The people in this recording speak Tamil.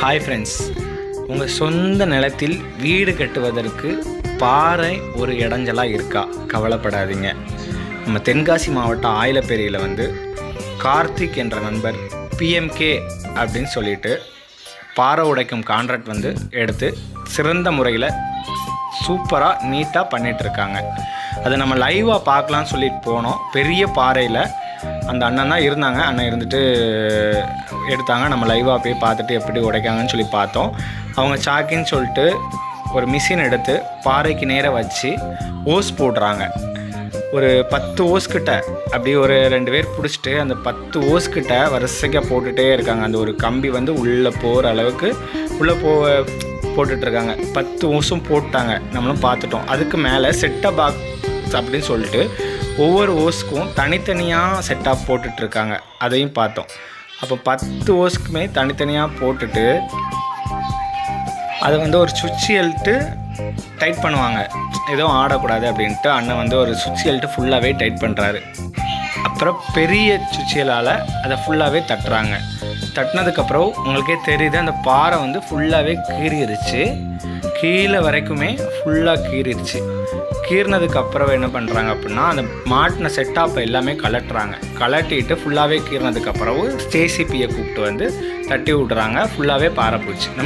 ஹாய் ஃப்ரெண்ட்ஸ் உங்கள் சொந்த நிலத்தில் வீடு கட்டுவதற்கு பாறை ஒரு இடைஞ்சலாக இருக்கா? கவலைப்படாதீங்க. நம்ம தென்காசி மாவட்டம் ஆயிலப்பேரியில் வந்து கார்த்திக் என்ற நண்பர் பிஎம்கே அப்படின்னு சொல்லிட்டு பாறை உடைக்கும் கான்ட்ராக்ட் வந்து எடுத்து சிறந்த முறையில் சூப்பராக நீட்டாக பண்ணிகிட்ருக்காங்க அதை நம்ம லைவாக பார்க்கலான்னு சொல்லிட்டு போனோம். பெரிய பாறையில் அந்த அண்ணன் தான் இருந்தாங்க. அண்ணன் இருந்துட்டு எடுத்தாங்க. நம்ம லைவாக போய் பார்த்துட்டு எப்படி உடைக்காங்கன்னு சொல்லி பார்த்தோம். அவங்க சாக்கின்னு சொல்லிட்டு ஒரு மிஷின் எடுத்து பாறைக்கு நேராக வச்சு ஓஸ் போடுறாங்க. ஒரு பத்து ஓஸ்கிட்ட அப்படி ஒரு ரெண்டு பேர் பிடிச்சிட்டு அந்த பத்து ஓஸ்கிட்ட வரிசைக்காக வரிசையாக போட்டுகிட்டே இருக்காங்க. அந்த ஒரு கம்பி வந்து உள்ளே போகிற அளவுக்கு உள்ளே போ போட்டுட்ருக்காங்க பத்து ஓஸும் போட்டாங்க. நம்மளும் பார்த்துட்டோம். அதுக்கு மேலே செட்டப் பாக்ஸ் அப்படின்னு சொல்லிட்டு ஒவ்வொரு ஓஸ்க்கும் தனித்தனியாக செட்டாக போட்டுட்ருக்காங்க அதையும் பார்த்தோம். அப்போ பத்து ஓஸ்க்குமே தனித்தனியாக போட்டுட்டு அதை வந்து ஒரு சுவிட்ச் எழுட்டு டைட் பண்ணுவாங்க. எதுவும் ஆடக்கூடாது அப்படின்ட்டு அண்ணன் வந்து ஒரு சுவிட்ச் எழுட்டு ஃபுல்லாகவே டைட் பண்ணுறாரு அப்புறம் பெரிய சுவிட்சியலால் அதை ஃபுல்லாகவே தட்டுறாங்க. தட்டினதுக்கப்புறம் உங்களுக்கே தெரியுது அந்த பாறை வந்து ஃபுல்லாகவே கீறிடுச்சு கீழே வரைக்குமே ஃபுல்லாக கீறிடுச்சு. கீறினதுக்கு அப்புறம் என்ன பண்ணுறாங்க அப்படின்னா அந்த மாட்டின செட்டாப்பை எல்லாமே கலட்டுறாங்க கலட்டிட்டு ஃபுல்லாகவே கீறினதுக்கப்புறம் ஜேசிபியை கூப்பிட்டு வந்து தட்டி விட்றாங்க. ஃபுல்லாகவே பாறை போச்சு நம்ம